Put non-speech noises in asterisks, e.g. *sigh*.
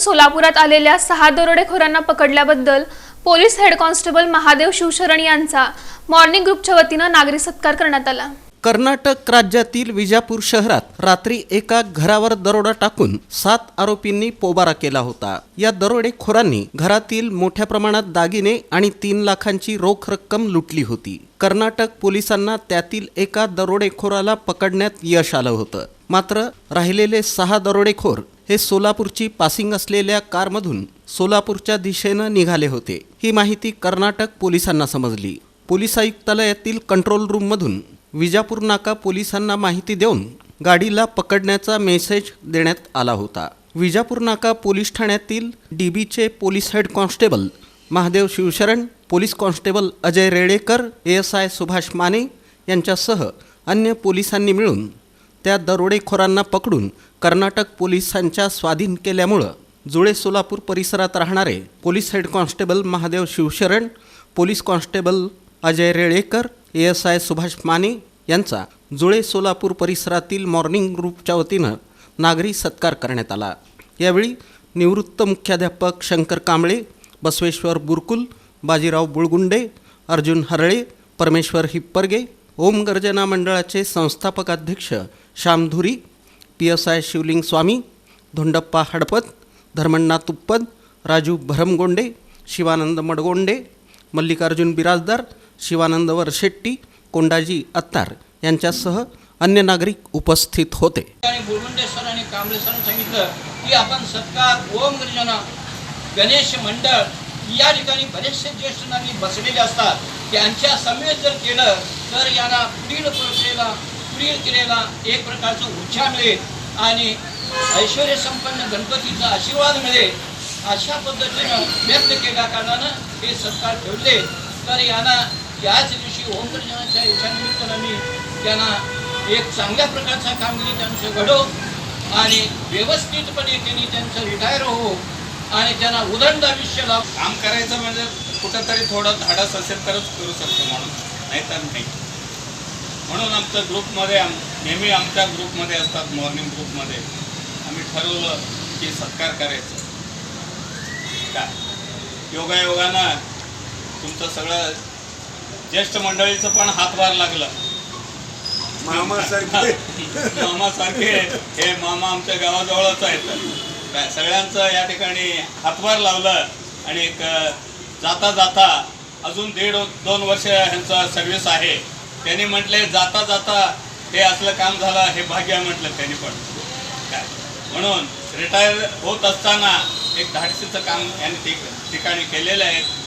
सोलापुरात आलेल्या सहा दरोडेखोरांना पकडल्याबद्दल police head constable Mahadev Shivsharan यांचा मॉर्निंग ग्रुपच्या वतीनं नागरी सत्कार करण्यात आला. कर्नाटक राज्यातील विजापूर शहरात रात्री एका घरावर दरोडा टाकून सात आरोपींनी पोबारा केला होता. या दरोडेखोरांनी घरातील मोठ्या प्रमाणात दागिने आणि तीन लाखांची रोख रक्कम लुटली होती. कर्नाटक पोलिसांना त्यातील एका दरोडेखोराला पकडण्यात यश आलं होतं. मात्र राहिलेले सहा दरोडेखोर हे सोलापूरची पासिंग असलेल्या कारमधून सोलापूरच्या दिशेनं निघाले होते. ही माहिती कर्नाटक पोलिसांना समजली. पोलीस आयुक्तालयातील कंट्रोल रूममधून विजापूर नाका पोलिसांना माहिती देऊन गाडीला पकडण्याचा मेसेज देण्यात आला होता. विजापूर नाका पोलीस ठाण्यातील डीबीचे police head constable Mahadev Shivsharan police constable Ajay Redekar S I Subhash Mane यांच्यासह अन्य पोलिसांनी मिळून त्या दरोडेखोरांना पकडून कर्नाटक पोलिसांच्या स्वाधीन केल्यामुळं जुळे सोलापूर परिसरात राहणारे police head constable Mahadev Shivsharan police constable Ajay Relekar S I Subhash Mane यांचा जुळे सोलापूर परिसरातील मॉर्निंग ग्रुपच्या वतीनं नागरी सत्कार करण्यात आला. यावेळी निवृत्त मुख्याध्यापक शंकर कांबळे बसवेश्वर बुरकुल बाजीराव बुळगुंडे अर्जुन हरळे परमेश्वर हिप्परगे ओम गर्जना मंडळाचे संस्थापक अध्यक्ष Shyamdhuri P S I Shivling Swami Dhondappa Hadpat Dharmanna Tuppad Raju Bharamgonde Shivanand Madgonde Mallikarjun Birajdar Shivanand Varshetti Kondaji Attar यांच्यासह अन्य नागरिक उपस्थित होते. आणि बुलगुंडे आणि कांबळे सांगितलं की आपण सत्कार ओम गर्जना गणेश मंडळ या ठिकाणी बरेचसे ज्येष्ठ नागरिक बसलेले असतात. त्यांच्या समेत जर केलं तर यांना पुढील प्रक्रियेला पुढील क्रियेला एक प्रकारचं उच्चा मिळेल आणि ऐश्वर संपन्न गणपतीचा आशीर्वाद मिळेल अशा पद्धतीनं व्यक्त केल्या कारणानं हे सत्कार ठेवले. तर यांना याच दिवशी ओम गर्जनाच्या याच्यानिमित्तानं मी त्यांना एक चांगल्या प्रकारचा कामगिरी त्यांचं घडो आणि व्यवस्थितपणे त्यांनी त्यांचं रिटायर हो आणि त्यांना उदंड आयुष्य लाभ. काम करायचं म्हणजे कुठंतरी थोडं धाडस असेल तरच करू शकतो माणूस नाहीतर नाही. म्हणून आमच्या ग्रुपमध्ये आम नेहमी आमच्या ग्रुपमध्ये असतात मॉर्निंग ग्रुपमध्ये. आम्ही ठरवलं की सत्कार करायचं. काय? योगायोगानं तुमचं सगळं ज्येष्ठ मंडळीचं पण हातभार लागलं. मामासारखे. *laughs* मामासारखे. हे मामा आमच्या गावाजवळच आहेत. काय? सगळ्यांचं या ठिकाणी हातभार लावलं आणि एक जाता जाता अजून दीड दोन वर्ष ह्यांचं सर्व्हिस आहे. त्यांनी म्हटले जाता जाता हे असलं काम झालं हे भाग्य आहे म्हटलं त्यांनी पण. काय? म्हणून रिटायर होत असताना एक धाडसीचं काम यांनी ठिकाणी केलेलं आहे.